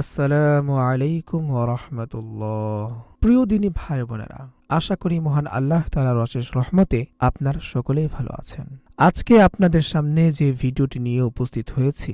আসসালামু আলাইকুম ওরহমতুল্লাহ। প্রিয় দিনী ভাই বোনেরা, আশা করি মহান আল্লাহ তালার অশেষ রহমতে আপনারা সকলেই ভালো আছেন। আজকে আপনাদের সামনে যে ভিডিওটি নিয়ে উপস্থিত হয়েছি,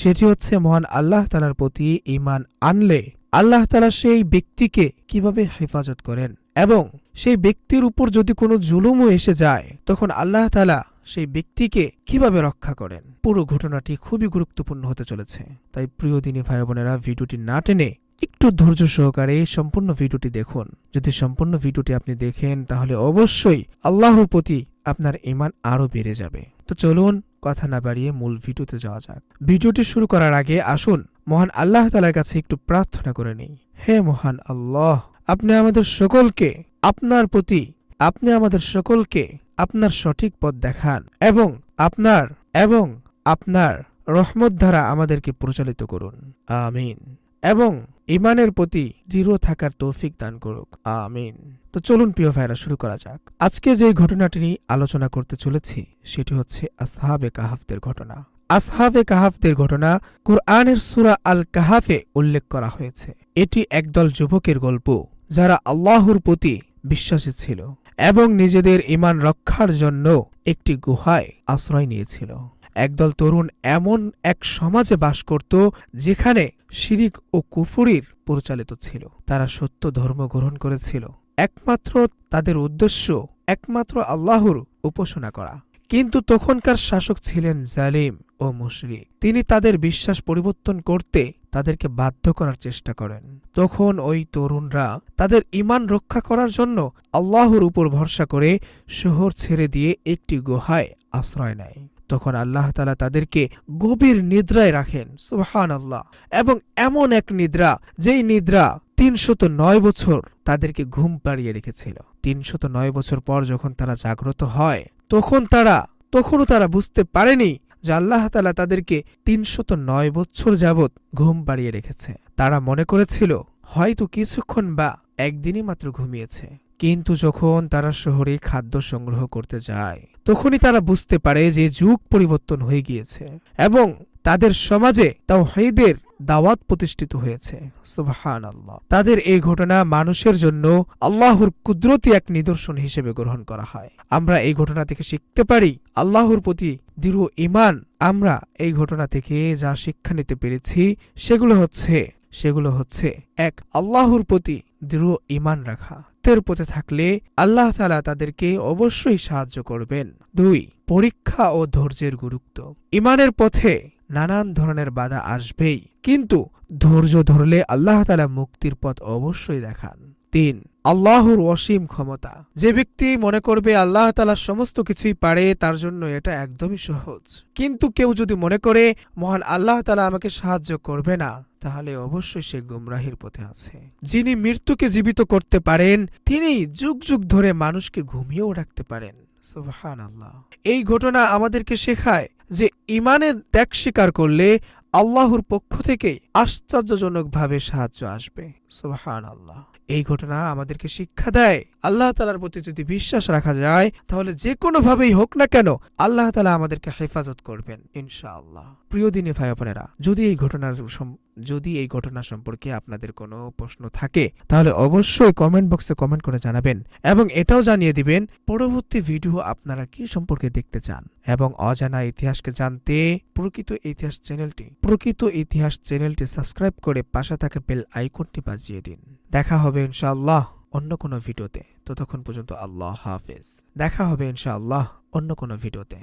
সেটি হচ্ছে মহান আল্লাহ তালার প্রতি ইমান আনলে আল্লাহ তালা সেই ব্যক্তিকে কীভাবে হেফাজত করেন এবং সেই ব্যক্তির উপর যদি কোনো জুলুমও এসে যায়, তখন আল্লাহ তালা সেই ব্যক্তিকে কীভাবে রক্ষা করেন? পুরো ঘটনাটি খুবই গুরুত্বপূর্ণ হতে চলেছে। তাই প্রিয় দিনী ভাই বোনেরা ভিডিওটি না টেনে একটু ধৈর্য সহকারে সম্পূর্ণ ভিডিওটি দেখুন। যদি সম্পূর্ণ ভিডিওটি আপনি দেখেন, তাহলে অবশ্যই আল্লাহর প্রতি আপনার ইমান আরও বেড়ে যাবে। তো চলুন কথা না বাড়িয়ে মূল ভিডিওতে যাওয়া যাক। ভিডিওটি শুরু করার আগে আসুন মহান আল্লাহ তালার কাছে একটু প্রার্থনা করে নিই। হে মহান আল্লাহ, আপনি আমাদের সকলকে আপনার প্রতি আপনি আমাদের সকলকে আপনার সঠিক পথ দেখান এবং আপনার এবং আপনার রহমত দ্বারা আমাদেরকে পরিচালিত করুন। আমিন। এবং ইমানের প্রতি দৃঢ় থাকার তৌফিক দান করুক। আমিন। তো চলুন প্রিয় ভাইরা শুরু করা যাক। আজকে যে ঘটনাটি নিয়ে আলোচনা করতে চলেছি, সেটি হচ্ছে আসহাবে কাহাফদের ঘটনা। আসহাবে কাহাফদের ঘটনা কুরআনের সুরা আল কাহাফে উল্লেখ করা হয়েছে। এটি একদল যুবকের গল্প যারা আল্লাহর প্রতি বিশ্বাসী ছিল। এবং নিজেদের ইমান রক্ষার জন্য একটি গুহায় আশ্রয় নিয়েছিল। একদল তরুণ এমন এক সমাজে বাস করত, যেখানে শিরিক ও কুফুরির পরিচালিত ছিল। তারা সত্য ধর্ম গ্রহণ করেছিল। একমাত্র তাদের উদ্দেশ্য, একমাত্র আল্লাহর উপাসনা করা। কিন্তু তখনকার শাসক ছিলেন জালিম ও মুশরিক। তিনি তাদের বিশ্বাস পরিবর্তন করতে তাদেরকে বাধ্য করার চেষ্টা করেন। তখন ওই তরুণরা তাদের ইমান রক্ষা করার জন্য আল্লাহর উপর ভরসা করে শহর ছেড়ে দিয়ে একটি গুহায় আশ্রয় নেয়। তখন আল্লাহ তালা তাদেরকে গভীর নিদ্রায় রাখেন সুবহান আল্লাহ এবং এমন এক নিদ্রা, যেই নিদ্রা তিনশত নয় বছর তাদেরকে ঘুম পাড়িয়ে রেখেছিল। তিনশত নয় বছর পর যখন তারা জাগ্রত হয়, তখন তারা, তখনও তারা বুঝতে পারেনি যে আল্লাহ তালা তাদেরকে তিনশত নয় বছর যাবৎ ঘুম পাড়িয়ে রেখেছে। তারা মনে করেছিল, হয়তো কিছুক্ষণ বা একদিনই মাত্র ঘুমিয়েছে। কিন্তু যখন তারা শহরে খাদ্য সংগ্রহ করতে যায়, তখনই তারা বুঝতে পারে যে যুগ পরিবর্তন হয়ে গিয়েছে এবং তাদের সমাজে তাও হেদের দাওয়াত প্রতিষ্ঠিত হয়েছে। সুবহান আল্লাহ তাদের এই ঘটনা মানুষের জন্য আল্লাহর কুদরতি এক নিদর্শন হিসেবে গ্রহণ করা হয়। আমরা এই ঘটনা থেকে শিখতে পারি, আল্লাহর প্রতি দৃঢ় ইমান আমরা এই ঘটনা থেকে যা শিক্ষা নিতে পেরেছি, সেগুলো হচ্ছে সেগুলো হচ্ছে, এক, আল্লাহর প্রতি দৃঢ় ইমান রাখা। তের পথে থাকলে আল্লাহ তালা তাদেরকে অবশ্যই সাহায্য করবেন। দুই, পরীক্ষা ও ধৈর্যের গুরুত্ব। ইমানের পথে নানান ধরনের বাধা আসবেই। কিন্তু ধৈর্য ধরলে আল্লাহ তালা মুক্তির পথ অবশ্যই দেখান। তিন, আল্লাহর অসীম ক্ষমতা। যে ব্যক্তি মনে করবে আল্লাহ তালা সমস্ত কিছুই পারে, তার জন্য এটা একদমই সহজ। কিন্তু কেউ যদি মনে করে, মহান আল্লাহ তালা আমাকে সাহায্য করবে না, তাহলে অবশ্যই সে গুমরাহির পথে আছে। যিনি মৃত্যুকে জীবিত করতে পারেন, তিনি যুগ যুগ ধরে মানুষকে ঘুমিয়েও রাখতে পারেন। সুবহান আল্লাহ এই ঘটনা আমাদেরকে শেখায় যে ইমানের ত্যাগ স্বীকার করলে আল্লাহর পক্ষ থেকে আশ্চর্যজনকভাবে সাহায্য আসবে। সুবহান আল্লাহ এই ঘটনা আমাদেরকে শিক্ষা দেয়। আল্লাহ তালার প্রতি যদি বিশ্বাস রাখা যায়, তাহলে যে কোনোভাবেই হোক না কেন আল্লাহ তালা আমাদেরকে হেফাজত করবেন, ইনশাআল্লাহ। প্রিয় দিনে ভাই বোনেরা, যদি এই ঘটনার যদি এই ঘটনা সম্পর্কে আপনাদের কোনো প্রশ্ন থাকে, তাহলে অবশ্যই কমেন্ট বক্সে কমেন্ট করে জানাবেন এবং এটাও জানিয়ে দিবেন পরবর্তী ভিডিও আপনারা কি সম্পর্কে দেখতে চান এবং অজানা ইতিহাসকে জানতে প্রকৃত ইতিহাস চ্যানেলটি প্রকৃত ইতিহাস চ্যানেলটি সাবস্ক্রাইব করে পাশে থাকা বেল আইকনটি বাজিয়ে দিন। দেখা হবে ইনশাআল্লাহ অন্য কোনো ভিডিওতে ততক্ষণ পর্যন্ত আল্লাহ হাফেজ। দেখা হবে ইনশাআল্লাহ অন্য কোনো ভিডিওতে